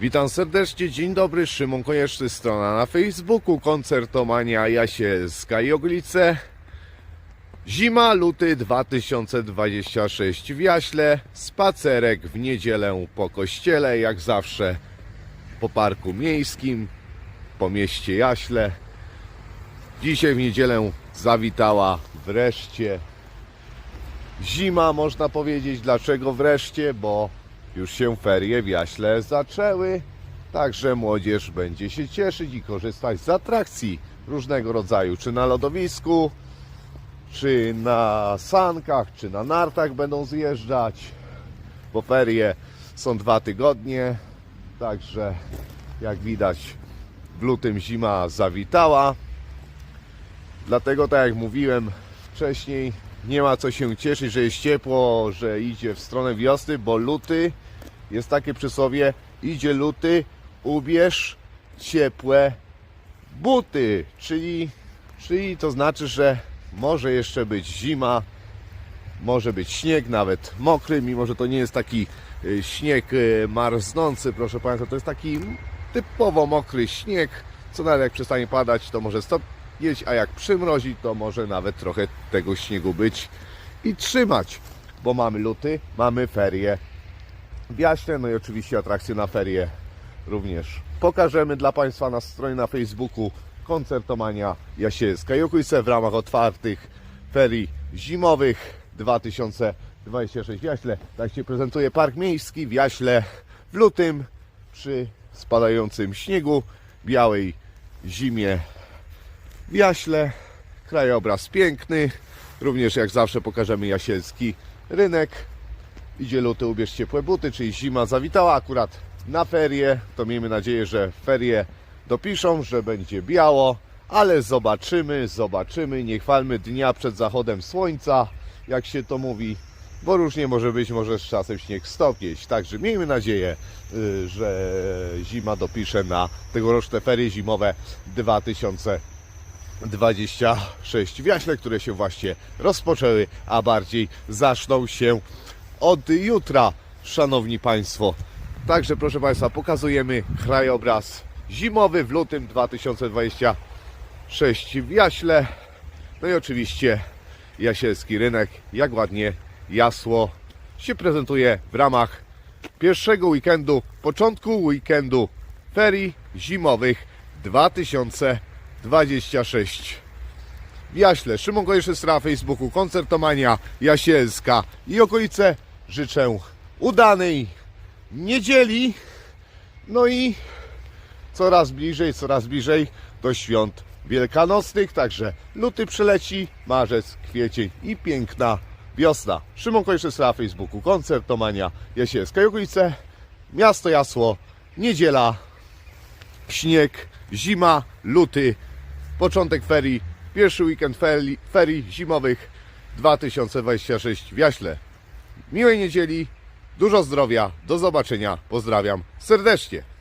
Witam serdecznie, dzień dobry, Szymon Konieczny, strona na Facebooku, koncertomania Jasielska i Oglice. Zima, luty 2026 w Jaśle, spacerek w niedzielę po kościele, jak zawsze po parku miejskim, po mieście Jaśle. Dzisiaj w niedzielę zawitała wreszcie zima, można powiedzieć. Dlaczego wreszcie? Bo już się ferie w Jaśle zaczęły. Także młodzież będzie się cieszyć i korzystać z atrakcji różnego rodzaju, czy na lodowisku, czy na sankach, czy na nartach będą zjeżdżać. Bo ferie są dwa tygodnie, także jak widać w lutym zima zawitała. Dlatego, tak jak mówiłem wcześniej, nie ma co się cieszyć, że jest ciepło, że idzie w stronę wiosny, bo luty jest takie przysłowie: idzie luty, ubierz ciepłe buty. Czyli, czyli to znaczy, że może jeszcze być zima, może być śnieg, nawet mokry, mimo że to nie jest taki y, śnieg y, marznący, proszę Państwa, to jest taki typowo mokry śnieg, co nawet jak przestanie padać, to może stopnieć, a jak przymrozi, to może nawet trochę tego śniegu być i trzymać, bo mamy luty, mamy ferie. W Jaśle, no i oczywiście atrakcje na ferie również. Pokażemy dla Państwa na stronie na Facebooku Koncertomania Jasielska i okolice w ramach otwartych ferii zimowych 2026 w Jaśle. Tak się prezentuje Park Miejski w Jaśle w lutym przy spadającym śniegu, białej zimie w Jaśle. Krajobraz piękny. Również jak zawsze pokażemy jasielski rynek. Idzie luty, ubierz ciepłe buty, czyli zima zawitała akurat na ferie. To miejmy nadzieję, że ferie dopiszą, że będzie biało, ale zobaczymy, zobaczymy. Nie chwalmy dnia przed zachodem słońca, jak się to mówi, bo różnie może być, może z czasem śnieg stopieć. Także miejmy nadzieję, y, że zima dopisze na tegoroczne ferie zimowe 2020. 26 wiaśle, które się właśnie rozpoczęły, a bardziej zaczną się od jutra, szanowni Państwo. Także proszę Państwa, pokazujemy krajobraz zimowy w lutym 2026 w Jaśle. No i oczywiście jasielski rynek, jak ładnie jasło się prezentuje w ramach pierwszego weekendu, początku weekendu ferii zimowych 2026 w Jaśle. Szymon Gojszy na Facebooku, Koncertomania Jasielska i okolice. Życzę udanej niedzieli. No i coraz bliżej, coraz bliżej do świąt wielkanocnych. Także luty przyleci, marzec, kwiecień i piękna wiosna. Szymon Gojszy na Facebooku, Koncertomania Jasielska i okolice. Miasto Jasło, niedziela, śnieg, zima, luty, początek ferii, pierwszy weekend ferii, ferii zimowych 2026 w Jaśle. Miłej niedzieli, dużo zdrowia, do zobaczenia, pozdrawiam serdecznie.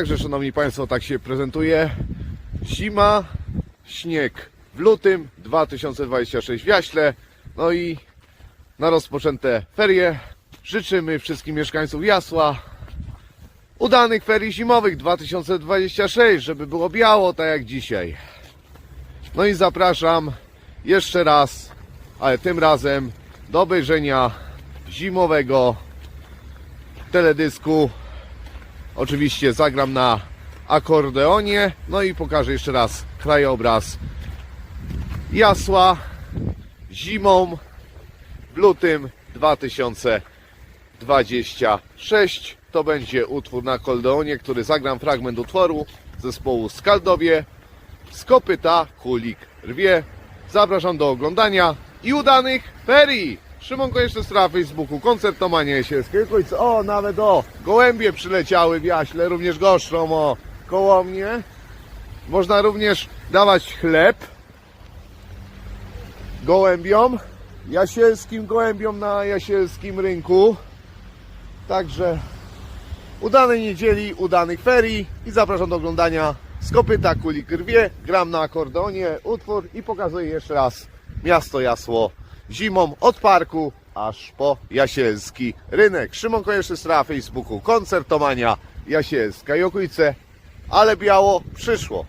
Także, szanowni Państwo, tak się prezentuje zima, śnieg w lutym 2026 w Jaśle. No i na rozpoczęte ferie życzymy wszystkim mieszkańcom Jasła udanych ferii zimowych 2026, żeby było biało, tak jak dzisiaj. No i zapraszam jeszcze raz, ale tym razem do obejrzenia zimowego teledysku Oczywiście zagram na akordeonie, no i pokażę jeszcze raz krajobraz Jasła zimą w lutym 2026. To będzie utwór na akordeonie, który zagram fragment utworu zespołu Skaldowie z kopyta Kulik Rwie. Zapraszam do oglądania i udanych ferii! Szymon Konieczny na Facebooku, koncertomania jesielskiej. Okolice. O, nawet o, gołębie przyleciały w Jaśle, również goszczą o koło mnie. Można również dawać chleb gołębiom, jasielskim gołębiom na jasielskim rynku. Także udanej niedzieli, udanych ferii i zapraszam do oglądania z kopyta kuli krwie. Gram na akordeonie utwór i pokazuję jeszcze raz miasto Jasło zimą od parku aż po Jasielski rynek. Szymon Konieczny na Facebooku, koncertomania Jasielska i okolice, ale biało przyszło.